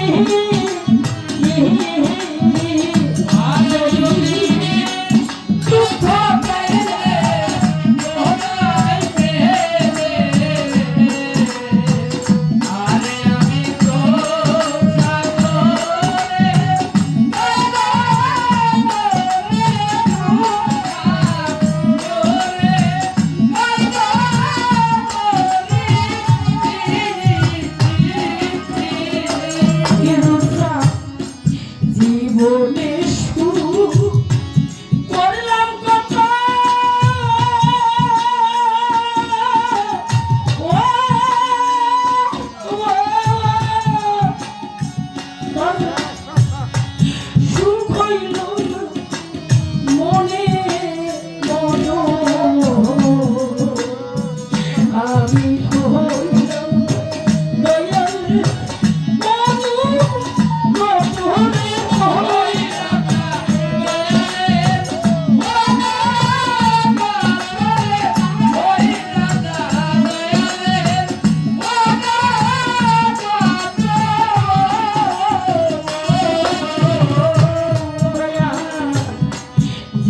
Thank you.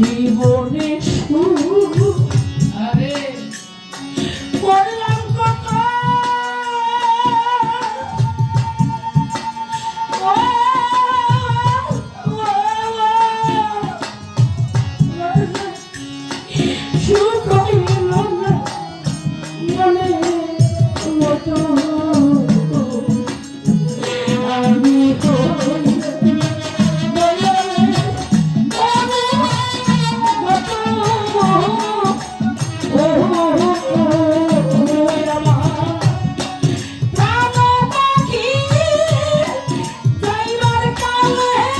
জীবনে সুখ আরে করলাম কত সুখ হইল না মনে মতো। Yeah.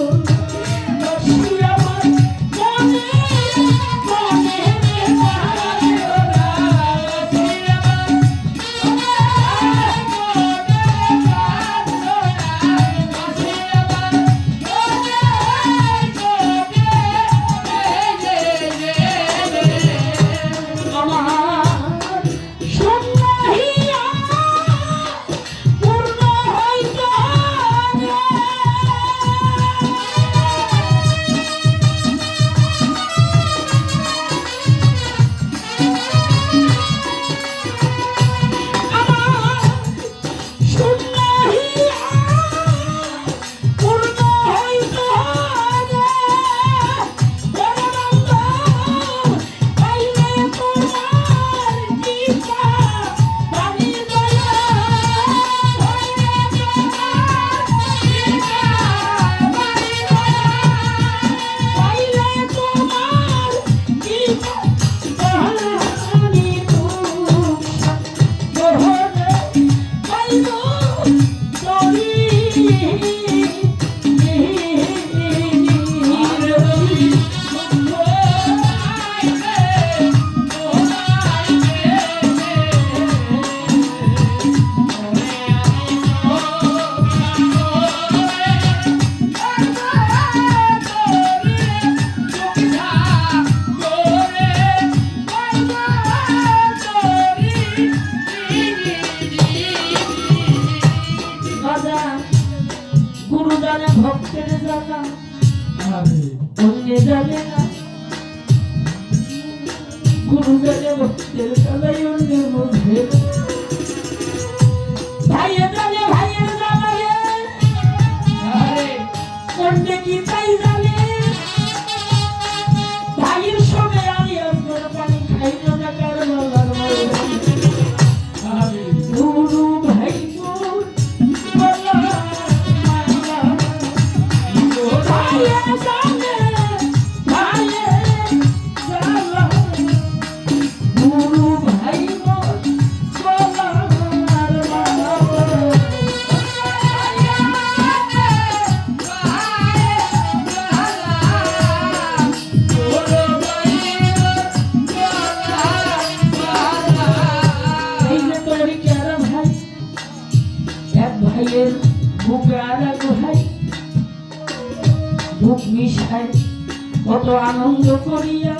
জানা বলতে জানে না। গুরু জানে বলতে ভাইয়ের ভাইয়ের বুকে এক ভাই বুক মিশায়। কত আনন্দ করিয়া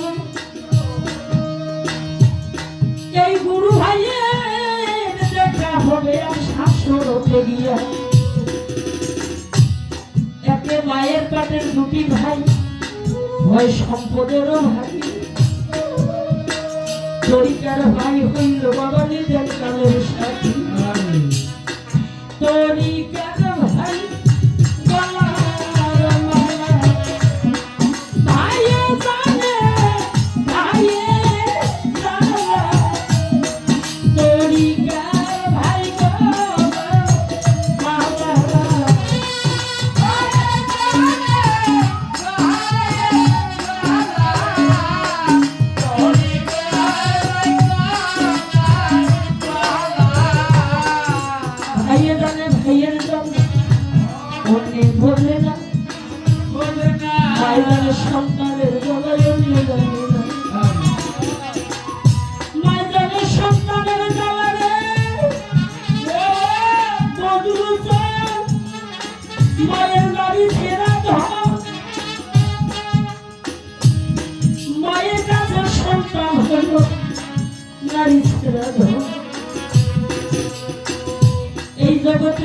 এই গুরু ভাইয়ের দেখা আর শাশুড়তে গিয়া। একে মায়ের কাটের দুটি ভাই ভয় সম্পদেরও ভাই। তরিকার ভাই হইল বাবা নিজের কালের সাথী। তরিকার জানে ভাইয়ের জানে অন্যে বলে না। জানে সন্তানের গলায়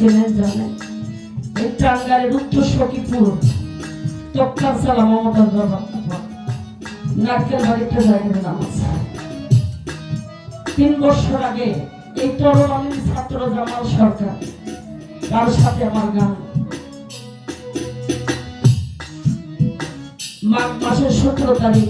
চেনেন জানেন? উত্তর বাবা নারকেল বাড়িতে জায়গার নাম আছে তিন বছর আগে এই তরুণীর ছাত্র জামাল সরকার তার সাথে আমার গান। মাঘ মাসের সতেরো তারিখ